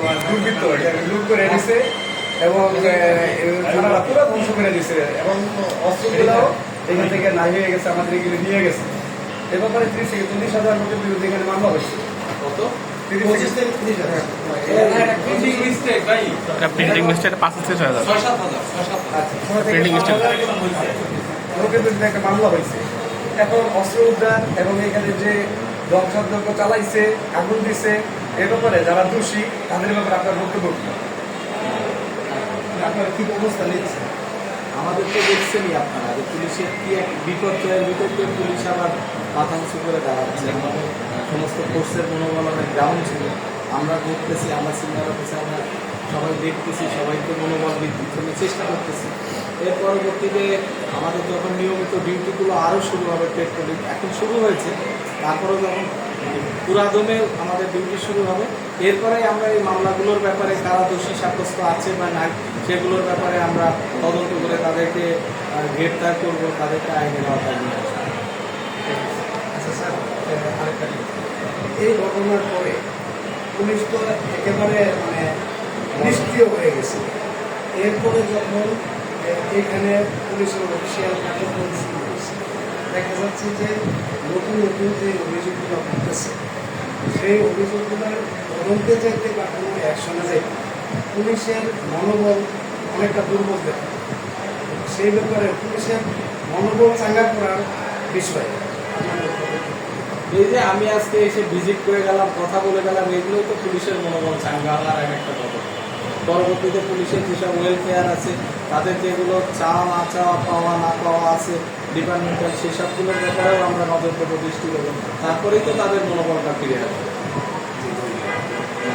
তোমার দুর্বৃত্ত লুট করে দিছে এবং থানারা পুরো ধ্বংস করে দিছে এবং অস্ত্রগুলোও এখান থেকে নাই হয়ে গেছে আমাদের এগুলো নিয়ে গেছে। এ ব্যাপারে ত্রিশ থেকে চল্লিশ হাজার লোকের বিরুদ্ধে এখানে মামলা হয়েছে। কত? প্রিন্টিং মিস্টেক প্রিন্টিং মিস্টেক আচ্ছা লোকের বিরুদ্ধে একটা মামলা হয়েছে। এখন অস্ত্র উদ্ধার এবং এখানে যে ধ্বংসাত্মক চালাইছে আগুন দিছে এ ব্যাপারে যারা দোষী, তাদের ব্যাপারে আপনার বক্তব্য? আপনারা কি ব্যবস্থা নিচ্ছেন? আমাদের তো দেখছেনই আপনারা যে পুলিশের কি এক বিপর্যয়ের ভিতরে পুলিশ আবার মাথা উঁচু করে দাঁড়াচ্ছে। আমাদের সমস্ত কোর্সের মনোবল অনেক ডাউন ছিল। আমরা দেখতেছি, আমরা সিনিয়র অফিসে আমরা সবাই দেখতেছি, সবাইকে মনোবল বৃদ্ধির জন্য চেষ্টা করতেছি। এর পরবর্তীতে আমাদের যখন নিয়মিত ডিউটিগুলো আরও শুরু হবে পেট্রোলিং এখন শুরু হয়েছে তারপরে যখন পুরাদমে আমাদের ডিউটি শুরু হবে এরপরে আমরা এই মামলাগুলোর ব্যাপারে কারা দোষী সাব্যস্ত আছে বা নাই, সেগুলোর ব্যাপারে আমরা তদন্ত করে তাদেরকে গ্রেপ্তার করব, তাদেরকে আইনের আওতায় নিয়ে আসব। আচ্ছা স্যার এই ঘটনার পরে পুলিশ তো একেবারে মানে নিষ্ক্রিয় হয়ে গেছে। এরপরে যখন এখানে পুলিশের অফিসিয়াল দেখা যাচ্ছে যে নতুন নতুন যে অভিযোগগুলো করতেছে সেই অভিযোগগুলোর তদন্তে যাইতে বা কোনো অ্যাকশনে যাইতে পুলিশের মনোবল অনেকটা দুর্বল দেখা সেই ব্যাপারে পুলিশের মনোবল চাঙ্গা করার বিষয়? এই যে আমি আজকে এসে ভিজিট করে গেলাম, কথা বলে গেলাম, এগুলোই তো পুলিশের মনোবল চাঙ্গা হওয়ার এক একটা কথা পরবর্তীতে পুলিশের যেসব ওয়েলফেয়ার আছে, তাদের যেগুলো চাওয়া না চাওয়া, পাওয়া না পাওয়া আছে ডিপার্টমেন্টাল সেসবগুলোর ব্যাপারেও আমরা নজর দেবো, দৃষ্টি দেবো। তারপরেই তো তাদের মনোবলটা ফিরে আসবে।